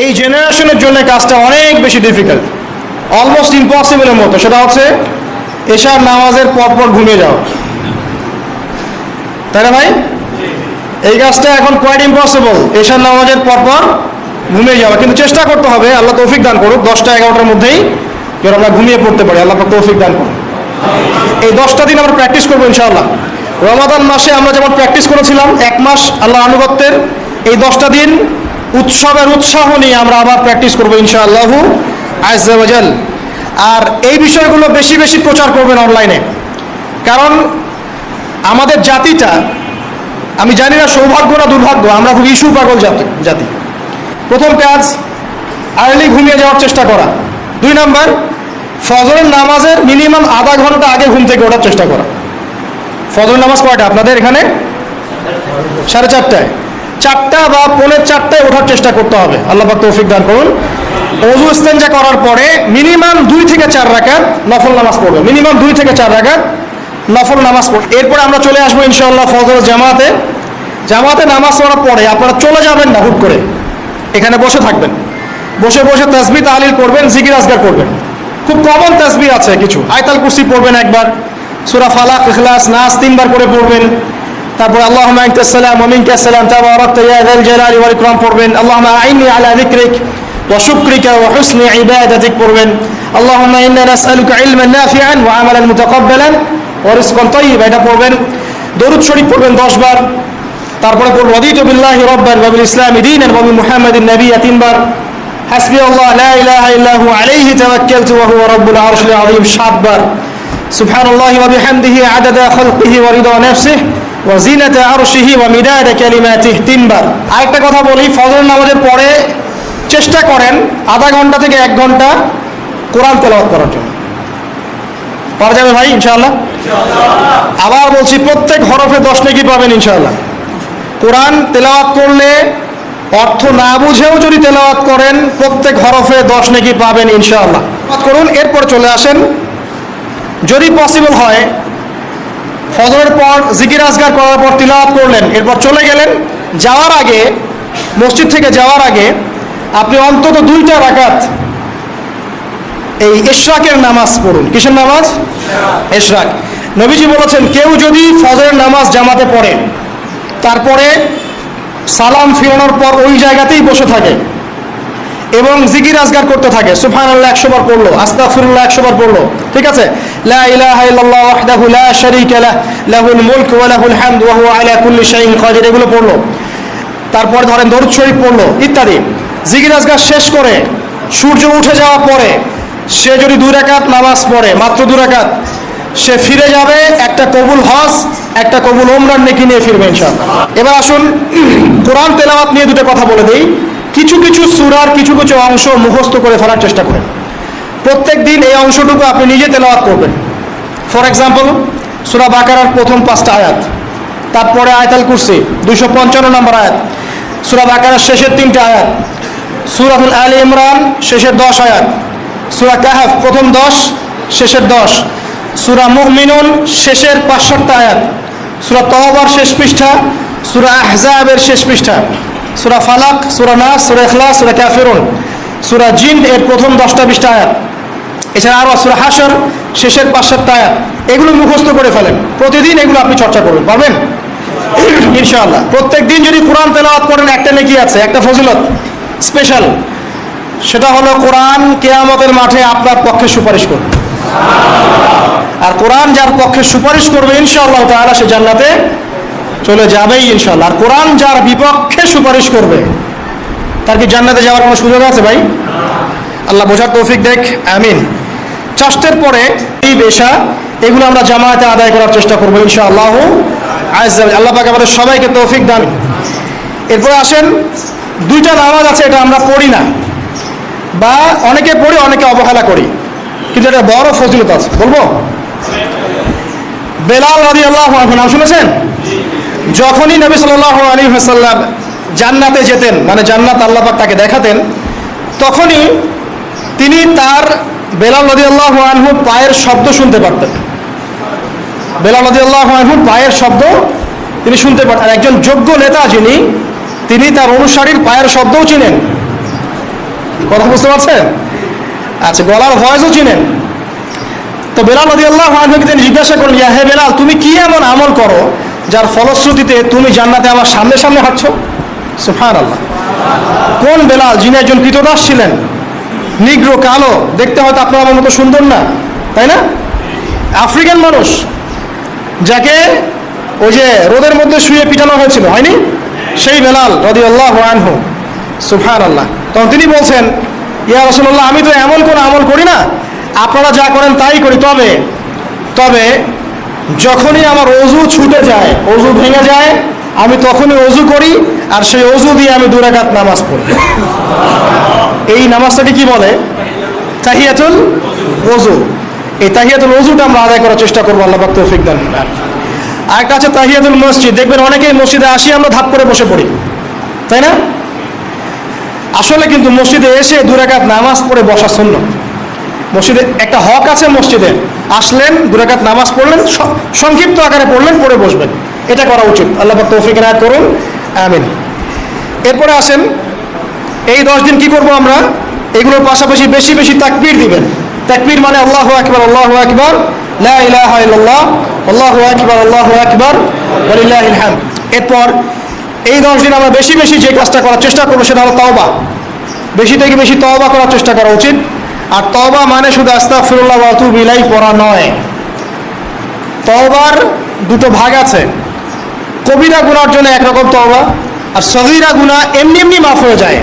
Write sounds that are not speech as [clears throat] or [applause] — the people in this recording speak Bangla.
এই জেনারেশনের জন্য কাজটা অনেক বেশি ডিফিকাল্ট অলমোস্ট ইম্পসিবলের মতো। সেটা হচ্ছে, এশার নামাজের পরপর ঘুমিয়ে যাওয়া। তাই না ভাই? এই কাজটা এখন কোয়াইট ইম্পসিবল এশার নামাজের পরপর ঘুমিয়ে যাওয়া। কিন্তু চেষ্টা করতে হবে, আল্লাহ তৌফিক দান করুক। দশটা, এগারোটার মধ্যেই যেন আমরা ঘুমিয়ে পড়তে পারি। আল্লাহ তৌফিক দান করুন এই দশটা দিন আমরা প্র্যাকটিস করব ইনশাআল্লাহ। রমাদান মাসে আমরা যেমন প্র্যাকটিস করেছিলাম, এক মাস আল্লাহ আনুগত্যের এই দশটা দিন উৎসবের উৎসাহ নিয়ে আমরা আবার প্র্যাকটিস করব ইনশাআল্লাহু আজাল আর এই বিষয়গুলো বেশি বেশি প্রচার করবেন অনলাইনে কারণ আমাদের জাতিটা, আমি জানি না সৌভাগ্য না দুর্ভাগ্য, আমরা খুব ইস্যু পাগল জাতি প্রথম কাজ আর্লি ঘুমিয়ে যাওয়ার চেষ্টা করা। দুই নাম্বার, ফজরের নামাজের মিনিমাম আধা ঘণ্টা আগে ঘুম থেকে ওঠার চেষ্টা করা। ফজর নামাজ কয়টা? আপনাদের এখানে? সাড়ে চারটায়। চারটা বা পৌনে চারটায় ওঠার চেষ্টা করতে হবে। আল্লাহ পাক তৌফিক দান করুন। অজু ইস্তেঞ্জা করার পরে মিনিমাম দুই থেকে চার রাকাত নফল নামাজ পড়বে। মিনিমাম দুই থেকে চার রাকাত নফল নামাজ পড়বে। এরপরে আমরা চলে আসব ইনশাআল্লাহ ফজর জামাতে। জামাতে নামাজ পড়ার পরে আপনারা চলে যাবেন না হুট করে। এখানে বসে থাকবেন। বসে বসে তাসবি তাহলিল করবেন জিকির আজগার করবেন। খুব কমন তাসবি আছে কিছু। আয়তাল কুরসি পড়বেন একবার। সূরা ফালাক, ইখলাস, নাস তিনবার করে পড়বেন। তারপর আল্লাহুম্মা আনতাস সালাম ওয়া মিনকাস সালাম তাবারাকতা ইয়া যাল জালালি ওয়াল ইকরাম পড়বেন আল্লাহুম্মা আইনি আলা যিকরিক ওয়া শুকরিকা ওয়া হুসনি ইবাদাতিক পড়বেন আল্লাহুম্মা ইন্না নাসআলুকা ইলমান নাফিআন ওয়া আমালান মুতাকাব্বালান ওয়া রিজকান তাইয়্যিবা এটা পড়বেন দরুদ শরীফ পড়বেন 10 বার তারপরে পড়ব রদিতু বিল্লাহি রাব্বান ওয়া বিল ইসলামি দীনান ওয়া বিমুহাম্মাদিন নাবিয়্যা তিনবার হাসবি আল্লাহ লা ইলাহা ইল্লা হু আলাইহি তাওয়াক্কালতু ওয়া হুয়া রাব্বুল আরশিল আযীম সাতবার আদাদা খালকিহি ওয়া রিদা নাফসিহি ওয়া জিনাতা আরশিহি ওয়া মিদাদা কালিমাতিহি তিনবার। আরেকটা কথা বলি ফজর নামাজের পরে চেষ্টা করেন আধা ঘণ্টা থেকে এক ঘণ্টা কোরআন তেলাওয়াত করার জন্য। পারা যাবে ভাই ইনশাআল্লাহ? আবার বলছি প্রত্যেক হরফে দশ নেকি পাবেন ইনশাআল্লাহ। কোরআন তেলাওয়াত করলে অর্থ না বুঝেও যদি তেলাওয়াত করেন প্রত্যেক হরফে দশ নেকি পাবেন ইনশাআল্লাহ। করুন এরপর চলে আসেন যদি পসিবল হয়, ফজরের পর জিকির আজগার করার পর তিলাওয়াত করলেন, এরপর চলে গেলেন। যাওয়ার আগে, মসজিদ থেকে যাওয়ার আগে, আপনি অন্তত দুইটা রাকাত এই ইশরাকের নামাজ পড়ুন। কিসের নামাজ? ইশরাক নবীজি বলেছেন, কেউ যদি ফজরের নামাজ জামাতে পড়ে, তারপরে সালাম ফিরানোর পর ওই জায়গাতেই বসে থাকে। এবং জিকির আজগার করতে থাকে। সুফান আল্লাহ একশো বার পড়ল। আস্তাফুল্লাহ একশো বার পড়ল। ঠিক আছে? লা লা লাহুল এগুলো পড়ল। তারপরে ধরেন দরুদ শরীফ পড়ল, ইত্যাদি। জিকির আজগার শেষ করে, সূর্য উঠে যাওয়ার পরে সে যদি দুই রাকাত নামাজ পড়ে, মাত্র দুই রাকাত, সে ফিরে যাবে, একটা কবুল হজ, একটা কবুল ওমরান নেকি নিয়ে ফিরবে ইনশাআল্লাহ। এবার আসুন, [clears throat] কোরআন তেলাওয়াত নিয়ে দুটো কথা বলে দিই। কিছু কিছু সুরার কিছু কিছু অংশ মুখস্থ করে ফেলার চেষ্টা করেন। প্রত্যেক দিন এই অংশটুকু আপনি নিজে তেলাওয়াত করবেন। ফর এক্সাম্পল সুরা বাকারার প্রথম পাঁচটা আয়াত, তারপরে আয়তাল কুরসি, দুইশো পঞ্চান্ন নম্বর আয়াত, সুরা বাকারার শেষের তিনটে আয়াত, সুরাতুল আলী ইমরান শেষের দশ আয়াত, সুরা কাহাফ প্রথম দশ, শেষের দশ, সুরা মুহমিনুন শেষের পাঁচ সাতটা আয়াত, সুরা তহবার শেষ পৃষ্ঠা, সুরা আহজাবের শেষ পৃষ্ঠা। সুরা ফালাক, সুরা নাস, সুরা ইখলাস, সুরা কাফিরুন, সুরা জিন এর প্রথম দশটা বিশটা আয়াত। এছাড়া আরও সুরা হাসর শেষের পাঁচ সাতটা আয়াত। এগুলো মুখস্থ করে ফেলেন। প্রতিদিন এগুলো আপনি চর্চা করবেন। পারবেন? ইনশাআল্লাহ। প্রত্যেক দিন যদি কোরআন তেলাওয়াত করেন, একটা নেকি আছে, একটা ফজিলত, স্পেশাল। সেটা হলো কোরআন কেয়ামতের মাঠে আপনার পক্ষে সুপারিশ করবে আর কোরআন যার পক্ষে সুপারিশ করবে, ইনশাআল্লাহ তাআলা সে জান্নাতে চলে যাবেই ইনশাআল্লাহ। আর কোরআন যার বিপক্ষে সুপারিশ করবে, তার কি জান্নাতে যাওয়ার কোনো সুযোগ আছে ভাই? আল্লাহ বোঝার তৌফিক দেখ, আমিন। চাষের পরে এই পেশা এগুলো আমরা জামায়াতে আদায় করার চেষ্টা করব ইনশাআল্লাহ। আজ আল্লাহ পাক আমাদের সবাইকে তৌফিক দান। এরপরে আসেন, দুইটা নামাজ আছে, এটা আমরা পড়ি না। বা অনেকে পড়ি, অনেকে অবহেলা করি। কিন্তু এটা বড় ফজিলত আছে। বলব? বেলাল রাদি আল্লাহ নাম শুনেছেন? যখনই নবী সাল্লাহ আলী হাসাল্লাম জান্নাতে যেতেন মানে জান্নাত আল্লাহ পাক তাকে দেখাতেন, তখনই তিনি তার বেলাল নদী আল্লাহ আনহু পায়ের শব্দ শুনতে পারতেন। বেলাল রদি আল্লাহ আনহু পায়ের শব্দ তিনি শুনতে পারতেন একজন যোগ্য নেতা যিনি, তিনি তার অনুসারীর পায়ের শব্দও চিনেন। কথা বুঝতে পারছেন? আচ্ছা গলার ভয়েসও চিনেন। তো বেলাল নদী আল্লাহ আনহুকে তিনি জিজ্ঞাসা করলেন হে বেলাল, তুমি কি এমন আমল করো যার ফলশ্রুতিতে তুমি জান্নাতে আমার সামনে সামনে হাঁটছ। সুফান আল্লাহ কোন বেলাল, যিনি একজন কৃতদাস ছিলেন, নিগ্র, কালো, দেখতে হয়তো আপনার আমার মতো সুন্দর না, তাই না? আফ্রিকান মানুষ, যাকে ওই যে রোদের মধ্যে শুয়ে পিটানো হয়েছিল, হয়নি? সেই বেলাল রদি আল্লাহ আনহু। সুফান আল্লাহ তখন তিনি বলছেন, ইয়া রসুল্লাহ আমি তো এমন কোনো আমল করি না। আপনারা যা করেন তাই করি। তবে তবে যখনই আমার অজু ছুটে যায়, অজু ভেঙে যায়, আমি তখনই অজু করি, আর সেই অজু দিয়ে আমি দুরাকাত নামাজ পড়ি। এই নামাজটাকে কি বলে? তাহিয়াতুল অজু। এই তাহিয়াতুল অজুটা আমরা আদায় করার চেষ্টা করব, আল্লাহ তৌফিক দান আরেকটা আছে তাহিয়াতুল মসজিদ। দেখবেন অনেকেই মসজিদে আসি, আমরা ধাপ করে বসে পড়ি। তাই না? আসলে কিন্তু মসজিদে এসে দুরাকাত নামাজ পড়ে বসা শূন্য মসজিদে একটা হক আছে মসজিদে। আসলেন, দুরাকাত নামাজ পড়লেন সংক্ষিপ্ত আকারে পড়লেন, পড়ে বসবেন। এটা করা উচিত। আল্লাহ তৌফিক এনায়ত করুন। আমিন। এরপরে আসেন, এই দশ দিন কি করব আমরা? এগুলোর পাশাপাশি বেশি বেশি তাকবীর দিবেন। তাকবীর মানে আল্লাহু আকবার আল্লাহু আকবার আল্লাহু আকবার আল্লাহু আকবার এরপর এই দশ দিন আমরা বেশি বেশি যে কাজটা করার চেষ্টা করব সেটা হলো তওবা। বেশি থেকে বেশি তওবা করার চেষ্টা করা উচিত। আর তবা মানে শুধু আতুবু ইলাইহি পড়া নয়। তবার দুটো ভাগ আছে। কবিরা গুনার জন্য একরকম তবা আর সহিরা গুনা এমনি এমনি মাফ হয়ে যায়।